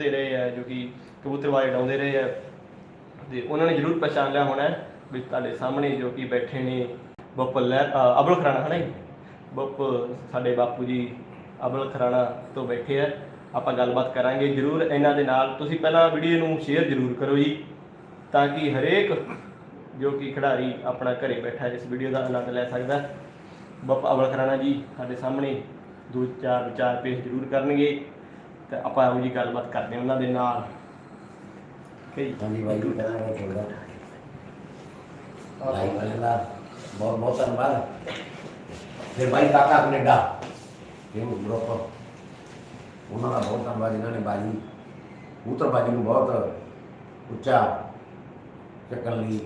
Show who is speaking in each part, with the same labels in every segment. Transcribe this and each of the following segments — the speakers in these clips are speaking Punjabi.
Speaker 1: ਦੇ ਰਹੇ ਆ ਜੋ ਕਿ ਕਬੂਤਰਵਾਜ਼ ਉਡਾਉਂਦੇ ਰਹੇ ਆ। ਤੇ ਉਹਨਾਂ ਨੇ ਜ਼ਰੂਰ ਪਛਾਣ ਲਿਆ ਹੋਣਾ ਵੀ ਤੁਹਾਡੇ ਸਾਹਮਣੇ ਜੋ ਕਿ ਬੈਠੇ ਨੇ ਬੱਪ ਲੈ ਅ, ਅਬਲ ਖਰਾਣਾ ਹਨਾ ਜੀ? ਬੱਪ ਸਾਡੇ ਬਾਪੂ ਜੀ ਅਬਲ ਖਰਾਣਾ ਤੋਂ ਬੈਠੇ ਆ। ਆਪਾਂ ਗੱਲਬਾਤ ਕਰਾਂਗੇ ਜ਼ਰੂਰ ਇਹਨਾਂ ਦੇ ਨਾਲ। ਤੁਸੀਂ ਪਹਿਲਾਂ ਵੀਡੀਓ ਨੂੰ ਸ਼ੇਅਰ ਜ਼ਰੂਰ ਕਰੋ ਜੀ ਤਾਂ ਕਿ ਹਰੇਕ ਜੋ ਕਿ ਖਿਡਾਰੀ ਆਪਣਾ ਘਰੇ ਬੈਠਾ ਇਸ ਵੀਡੀਓ ਦਾ ਆਨੰਦ ਲੈ ਸਕਦਾ ਬੱਪ ਅਬਲ ਖਰਾਣਾ ਜੀ ਸਾਡੇ ਸਾਹਮਣੇ ਦੋ ਚਾਰ ਵਿਚਾਰ ਪੇਸ਼ ਜ਼ਰੂਰ ਕਰਨਗੇ। ਤੇ ਆਪਾਂ ਇਹੋ ਜੀ ਗੱਲਬਾਤ ਕਰਦੇ ਹਾਂ ਉਹਨਾਂ ਦੇ ਨਾਲ। ਕਈ
Speaker 2: ਹਾਂਜੀ ਬਾਈ ਜੀ, ਪਹਿਲਾਂ ਮੈਂ ਬੋਲਦਾ ਭਾਈ ਵਾਲੇ ਦਾ ਬਹੁਤ ਬਹੁਤ ਧੰਨਵਾਦ। ਫਿਰ ਬਾਈ ਕਾਕਾ ਕੈਨੇਡਾ, ਇਹ ਗਰੁੱਪ ਉਹਨਾਂ ਦਾ ਬਹੁਤ ਧੰਨਵਾਦ ਜਿਨ੍ਹਾਂ ਨੇ ਬਾਜੀ ਕਬੂਤਰ ਬਾਜੀ ਨੂੰ ਬਹੁਤ ਉੱਚਾ ਚੱਕਣ ਲਈ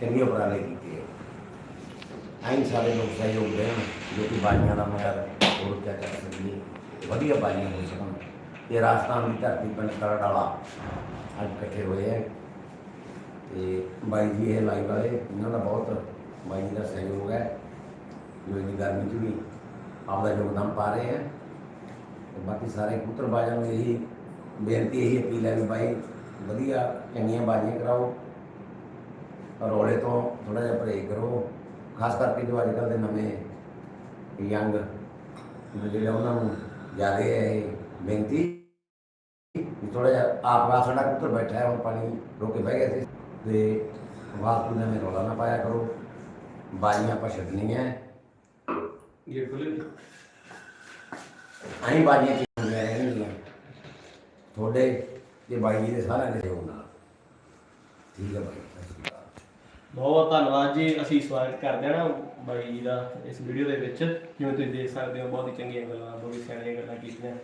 Speaker 2: ਚੰਗੇ ਉਪਰਾਲੇ ਕੀਤੇ ਹੈ ਆਈਂ ਸਾਰੇ ਲੋਕ ਸਹਿਯੋਗ ਦੇਣ, ਜੋ ਕਿ ਬਾਜੀਆਂ ਦਾ ਮਯਾਰ ਹੋਰ ਉੱਚਾ ਚੱਕ ਸਕੀਏ ਵਧੀਆ ਬਾਜੀਆਂ ਹੋ ਸਕਣ। ਇਹ ਰਾਜਸਥਾਨ ਦੀ ਧਰਤੀ ਪਿੰਡ ਕਰੜਾਲਾ ਅੱਜ ਇਕੱਠੇ ਹੋਏ ਹੈ ਤੇ ਬਾਈ ਜੀ ਇਹ ਲਾਈਵ ਵਾਲੇ, ਇਹਨਾਂ ਦਾ ਬਹੁਤ, ਬਾਈ ਜੀ ਦਾ ਸਹਿਯੋਗ ਹੈ, ਜੋ ਇੰਨੀ ਗਰਮੀ 'ਚ ਵੀ ਆਪਦਾ ਯੋਗਦਾਨ ਪਾ ਰਹੇ ਹੈ ਤੇ ਬਾਕੀ ਸਾਰੇ ਕਬੂਤਰ ਬਾਜਾਂ ਨੂੰ ਇਹੀ ਬੇਨਤੀ, ਇਹੀ ਅਪੀਲ ਹੈ ਵੀ ਬਾਈ ਵਧੀਆ ਚੰਗੀਆਂ ਬਾਜੀਆਂ ਕਰਾਓ, ਰੋਲੇ ਤੋਂ ਥੋੜਾ ਜਿਹਾ ਪਰਹੇਜ਼ ਕਰੋ, ਖਾਸ ਕਰਕੇ ਜੋ ਅੱਜ ਕੱਲ੍ਹ ਦੇ ਨਵੇਂ ਯੰਗ ਜਿਹੜੇ ਉਹਨਾਂ ਨੂੰ ਜ਼ਿਆਦਾ ਇਹ ਬੇਨਤੀ ਥੋੜਾ ਜਿਹਾ ਆਪ ਵਾ ਸਾਡਾ ਕਬੂਤਰ ਬੈਠਾ ਹੈ ਹੁਣ ਪਾਣੀ ਰੋਕ ਕੇ ਬਹਿ ਗਿਆ ਸੀ। ਤੇ ਵਾਸਤੂ ਨੇ ਮੇ ਰੋਲਾ ਨਾ ਪਾਇਆ ਕਰੋ। ਬਾਜੀਆਂ ਆਪਾਂ ਛੱਡਣੀਆਂ
Speaker 1: ਗੇਟ ਖੋਲੇ
Speaker 2: ਅਸੀਂ ਬਾਜੀਆਂ ਚੀਜ਼ਾਂ ਰਹਿਣਗੀਆਂ ਤੁਹਾਡੇ ਤੇ ਬਾਈ ਜੀ ਦੇ ਸਾਰਿਆਂ ਦੇ ਸਹਿਯੋਗ ਨਾਲ। ਠੀਕ ਹੈ ਬਾਈ
Speaker 1: ਬਹੁਤ ਬਹੁਤ ਧੰਨਵਾਦ ਜੀ ਅਸੀਂ ਸਵਾਗਤ ਕਰਦੇ ਹਾਂ ਨਾ ਬਾਈ ਜੀ ਦਾ ਇਸ ਵੀਡੀਓ ਦੇ ਵਿੱਚ ਜਿਵੇਂ ਤੁਸੀਂ ਦੇਖ ਸਕਦੇ ਹੋ ਬਹੁਤ ਹੀ ਚੰਗੀਆਂ ਗੱਲਾਂ ਬਹੁਤ ਹੀ ਸਿਆਣੀਆਂ ਗੱਲਾਂ ਕੀਤੀਆਂ।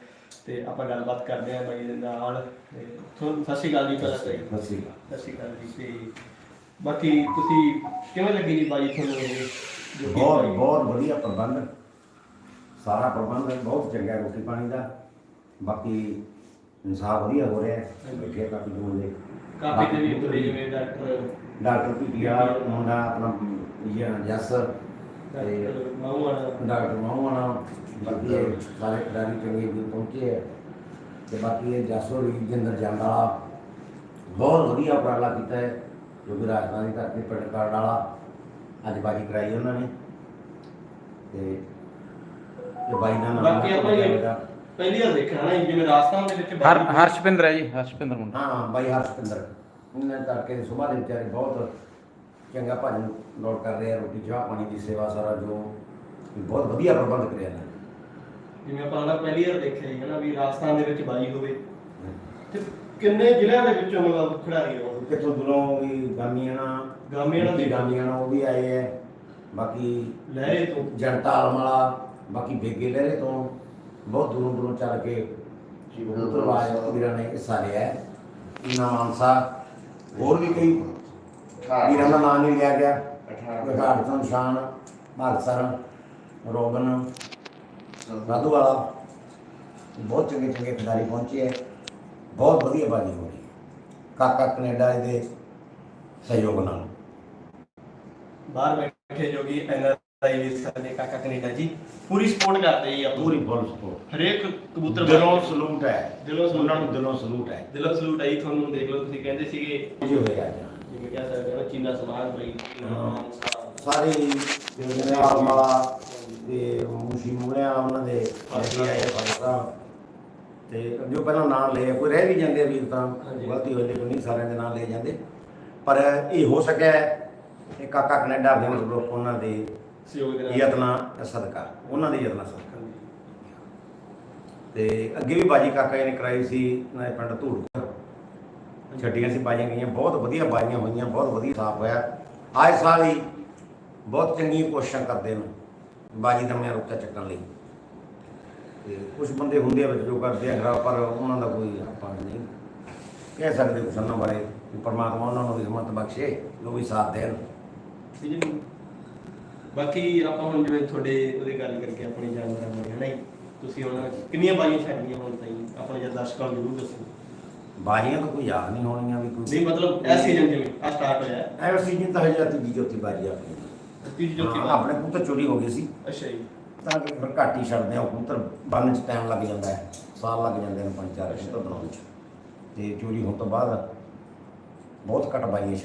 Speaker 1: ਤੇ ਆਪਾਂ ਗੱਲਬਾਤ ਕਰਦੇ ਹਾਂ ਬਾਈ ਦੇ ਨਾਲ। ਤੇ ਤੁਹਾਨੂੰ ਸਤਿ ਸ਼੍ਰੀ ਅਕਾਲ ਜੀ ਪਹਿਲਾਂ ਤਾਂ ਜੀ।
Speaker 2: ਸਤਿ ਸ਼੍ਰੀ ਅਕਾਲ।
Speaker 1: ਸਤਿ ਸ਼੍ਰੀ ਅਕਾਲ ਜੀ ਤੇ ਬਾਕੀ ਤੁਸੀਂ ਕਿਵੇਂ ਲੱਗੀ ਜੀ ਬਾਈ ਤੁਹਾਨੂੰ ਇਹ ਜੋ ਕਿ
Speaker 2: ਬਹੁਤ
Speaker 1: ਬਾਈ-
Speaker 2: ਬਹੁਤ ਵਧੀਆ ਪ੍ਰਬੰਧ। ਸਾਰਾ ਪ੍ਰਬੰਧ ਬਹੁਤ ਚੰਗਾ ਰੋਟੀ ਪਾਣੀ ਦਾ। ਬਾਕੀ ਇਨਸਾਫ ਵਧੀਆ ਹੋ ਰਿਹਾ ਹੈ। ਬੈਠੇ ਕਾਫੀ ਦੂਰ ਦੇ
Speaker 1: ਕਾਫੀ ਦੇ ਵੀ ਉੱਤੇ ਜਿਵੇਂ ਡਾਕਟਰ
Speaker 2: ਡਾਕਟਰ ਪੀਟੀਆਰ ਮੁੰਡਾ ਆਪਣਾ ਜ- ਜੱਸ।
Speaker 1: ਡਾਕਟਰ ਮਾਹੂਆਣਾ
Speaker 2: ਬਾਕੀ ਇਹ ਸਾਰੇ ਖਿਡਾਰੀ ਚੰਗੇ ਵੀ ਪਹੁੰਚੇ ਹੈ ਤੇ ਬਾਕੀ ਇਹ ਜਸੋ ਜਿੰਦਰ ਜਾਂਦਾ ਬਹੁਤ ਵਧੀਆ ਉਪਰਾਲਾ ਕੀਤਾ ਹੈ ਜੋ ਕਿ ਦੀ ਧਰਤੀ ਪਿੰਡ ਕਾਰਡ ਵਾਲਾ ਅੱਜ ਬਾਜੀ ਕਰਾਈ ਉਹਨਾਂ ਨੇ। ਤੇ ਇਹ ਬਾਈ ਦਾ ਨਾਮ
Speaker 1: ਬਾਕੀ ਆਪਾਂ ਇਹ। ਪਹਿਲੀ ਵਾਰ ਦੇਖਿਆ ਨਾ ਜਿਵੇਂ ਰਾਜਸਥਾਨ ਦੇ ਵਿੱਚ
Speaker 3: ਹਰ ਹਰਸ਼ਪਿੰਦਰ ਹੈ ਜੀ ਹਰਸ਼ਪਿੰਦਰ ਮੁੰਡਾ।
Speaker 2: ਹਾਂ ਬਾਈ ਹਰਸ਼ਪਿੰਦਰ। ਉਹਨਾਂ ਕਰਕੇ ਸੁਬਾਹ ਦੇ ਵਿਚਾਰੇ ਬਹੁਤ ਚੰਗਾ ਭਜਨ ਲੋਟ ਕਰ ਰਹੇ ਆ ਰੋਟੀ ਚਾਹ ਪਾਣੀ ਦੀ ਸੇਵਾ ਸਾਰਾ ਜੋ ਬਹੁਤ ਵਧੀਆ ਪ੍ਰਬੰਧ ਕਰਿਆ ਨੇ।
Speaker 1: ਜਿਵੇਂ ਆਪਾਂ ਨਾ ਪਹਿਲੀ ਵਾਰ ਦੇਖਿਆ ਜੀ ਹਨਾ ਵੀ ਰਾਜਸਥਾਨ ਦੇ ਵਿੱਚ ਬਾਈ ਹੋਵੇ ਤੇ ਕਿੰਨੇ ਜ਼ਿਲ੍ਹਿਆਂ ਦੇ ਵਿੱਚੋਂ ਮਤਲਬ ਖਿਡਾਰੀ ਆਉਂਦੇ?
Speaker 2: ਕਿੱਥੋਂ ਦੂਰੋਂ ਵੀ ਗਾਮੀਆਣਾ
Speaker 1: ਗਾਮੀਆਣਾ ਦੇ-
Speaker 2: ਗਾਮੀਆਣਾ ਉਹ ਵੀ ਆਏ ਹੈ ਬਾਕੀ
Speaker 1: ਲਹਿਰੇ ਤੋਂ।
Speaker 2: ਜਨਤਾ ਆਲਮ ਵਾਲਾ ਬਾਕੀ ਬੇਗੇ ਲਹਿਰੇ ਤੋਂ ਬਹੁਤ ਦੂਰੋਂ ਦੂਰੋਂ ਚੱਲ ਕੇ ਕਬੂਤਰਬਾਜ਼ ਵੀਰਾਂ ਨੇ ਹਿੱਸਾ ਲਿਆ। ਹੈ ਮਾਨਸਾ ਹੋਰ ਵੀ ਕਈ ਵੀਰਾਂ ਦਾ ਨਾਮ ਨਹੀਂ ਲਿਆ ਗਿਆ। ਵਿਗਾੜ ਤੋਂ ਨਿਸ਼ਾਨ ਭਾਗਸਰ ਰੋਬਨ ਰਾਧੂ ਵਾਲਾ। ਬਹੁਤ ਚੰਗੇ ਚੰਗੇ ਖਿਡਾਰੀ ਪਹੁੰਚੇ ਹੈ ਬਹੁਤ ਵਧੀਆ ਬਾਜੀ ਹੋ ਰਹੀ ਹੈ ਕਾਕਾ ਕੈਨੇਡਾ ਦੇ ਸਹਿਯੋਗ ਨਾਲ।
Speaker 1: ਬਾਹਰ ਬੈਠੇ ਜੋ ਕਿ ਐਨਆਰਆਈ ਵੀ ਸਾਡੇ ਕਾਕਾ ਕੈਨੇਡਾ ਜੀ। ਪੂਰੀ ਸਪੋਰਟ ਕਰਦੇ ਜੀ
Speaker 2: ਪੂਰੀ ਫੁੱਲ ਸਪੋਰਟ
Speaker 1: ਹਰੇਕ ਕਬੂਤਰ
Speaker 2: ਦਿਲੋਂ ਸਲੂਟ ਹੈ
Speaker 1: ਦਿਲੋਂ salute
Speaker 2: ਉਹਨਾਂ ਨੂੰ ਦਿਲੋਂ ਸਲੂਟ ਹੈ
Speaker 1: ਦਿਲੋਂ ਸਲੂਟ ਆਈ ਤੁਹਾਨੂੰ ਦੇਖ ਲਓ ਤੁਸੀਂ ਕਹਿੰਦੇ ਸੀਗੇ।
Speaker 2: ਜੀ ਹੋਇਆ
Speaker 1: ਜਿਵੇਂ ਕਹਿ ਸਕਦੇ ਹਾਂ ਚੀਨਾ ਸਮਾਜ ਬਈ।
Speaker 2: ਹਾਂ। ਸਾਰੇ ਜਿਹੜੇ ਆਲਮ ਵਾਲਾ ਤੇ ਮੁਸ਼ੀ ਮੁਗਲਿਆ ਉਹਨਾਂ ਦੇ ਅਸੀਂ ਆਏ ਫਰਸਾ ਤੇ ਜੋ ਪਹਿਲਾਂ ਨਾਂ ਲਏ ਕੋਈ ਰਹਿ ਵੀ ਜਾਂਦੇ ਆ ਵੀਰ ਤਾਂ
Speaker 1: ਹਾਂਜੀ।
Speaker 2: ਗਲਤੀ ਹੋਈ ਲੇਕਿਨ ਨਹੀਂ ਸਾਰਿਆਂ ਦੇ ਨਾਂ ਲਏ ਜਾਂਦੇ। ਪਰ ਇਹ ਹੋ ਸਕਿਆ ਇਹ ਕਾਕਾ ਕੈਨੇਡਾ ਦੇ ਗਰੁੱਪ ਉਹਨਾਂ ਦੇ ਯਤਨਾਂ ਸਦਕਾ ਉਹਨਾਂ ਦੇ ਯਤਨਾਂ ਸਦਕਾ। ਤੇ ਅੱਗੇ ਵੀ ਬਾਜੀ ਕਾਕਾ ਜੀ ਨੇ ਕਰਾਈ ਸੀ ਪਿੰਡ ਧੂੜਕੋਟ ਛੱਡੀਆਂ ਸੀ ਬਾਜੀਆਂ ਗਈਆਂ, ਬਹੁਤ ਵਧੀਆ ਬਾਜੀਆਂ ਹੋਈਆਂ, ਬਹੁਤ ਵਧੀਆ ਸਾਫ਼ ਹੋਇਆ। ਆਏ ਸਾਲ ਹੀ ਬਹੁਤ ਚੰਗੀਆਂ ਕੋਸ਼ਿਸ਼ਾਂ ਕਰਦੇ ਨੇ, ਬਾਜੀ ਦਾ ਮੈਂ ਰੁਕਾ ਚੱਕਣ ਲਈ। ਤੇ ਕੁਝ ਬੰਦੇ ਹੁੰਦੇ ਆ ਵਿੱਚ ਜੋ ਕਰਦੇ ਆ ਖਰਾਬ, ਪਰ ਉਹਨਾਂ ਦਾ ਕੋਈ ਆਪਾਂ ਨਹੀਂ ਕਹਿ ਸਕਦੇ ਕੁਛ ਉਹਨਾਂ ਬਾਰੇ, ਵੀ ਪਰਮਾਤਮਾ ਉਹਨਾਂ ਨੂੰ ਵੀ ਹਿੰਮਤ ਬਖਸ਼ੇ, ਜੋ ਵੀ ਸਾਥ ਦੇਣ।
Speaker 1: ਠੀਕ ਹੈ ਬਾਕੀ ਆਪਾਂ ਹੁਣ ਜਿਵੇਂ ਤੁਹਾਡੇ ਉਹਦੇ ਗੱਲ ਕਰਕੇ ਆਪਣੀ ਜਾਣਕਾਰੀ ਮਿਲੀ ਹੈ ਨਾ ਜੀ, ਤੁਸੀਂ ਹੁਣ ਕਿੰਨੀਆਂ ਬਾਈਆਂ ਛੱਡੀਆਂ ਹੁਣ ਤਾਈਂ? ਆਪਣੇ ਜਦ ਦਰਸ਼ਕਾਂ ਨੂੰ ਜ਼ਰੂਰ ਦੱਸੋ।
Speaker 2: ਬਾਜੀਆਂ ਤਾਂ ਕੋਈ ਯਾਦ ਨਹੀਂ ਹੋਣੀਆਂ ਵੀ ਕੋਈ
Speaker 1: ਨਹੀਂ ਮਤਲਬ ਇਹ ਸੀਜ਼ਨ ਜਿਵੇਂ ਆ ਸਟਾਰਟ ਹੋਇਆ। ਹੈ।
Speaker 2: ਐਵੇਂ ਸੀਜ਼ਨ ਤਾਂ ਹਜੇ ਤੀਜੀ ਚੌਥੀ ਬਾਜੀ ਆਪਣੀ।
Speaker 1: ਤੀਜੀ ਚੌਥੀ
Speaker 2: ਹਾਂ,
Speaker 1: ਵਾਰ।
Speaker 2: ਆਪਣੇ ਕਬੂਤਰ ਚੋਰੀ ਹੋ ਗਈ ਸੀ।
Speaker 1: ਅੱਛਾ ਜੀ।
Speaker 2: ਤਾਂ ਕਿ ਫਿਰ ਘੱਟ ਹੀ ਛੱਡਦੇ ਆ ਉਹ ਕਬੂਤਰ ਬੰਨ ਚ ਟਾਈਮ ਲੱਗ ਜਾਂਦਾ ਹੈ। ਸਾਲ ਲੱਗ ਜਾਂਦੇ ਨੇ ਪੰਜ ਚਾਰ ਕਬੂਤਰ ਬਣਾਉਣ ਚ। ਤੇ ਚੋਰੀ ਹੋਣ ਤੋਂ ਬਾਅਦ ਬਹੁਤ ਘੱਟ ਬਾਈਆਂ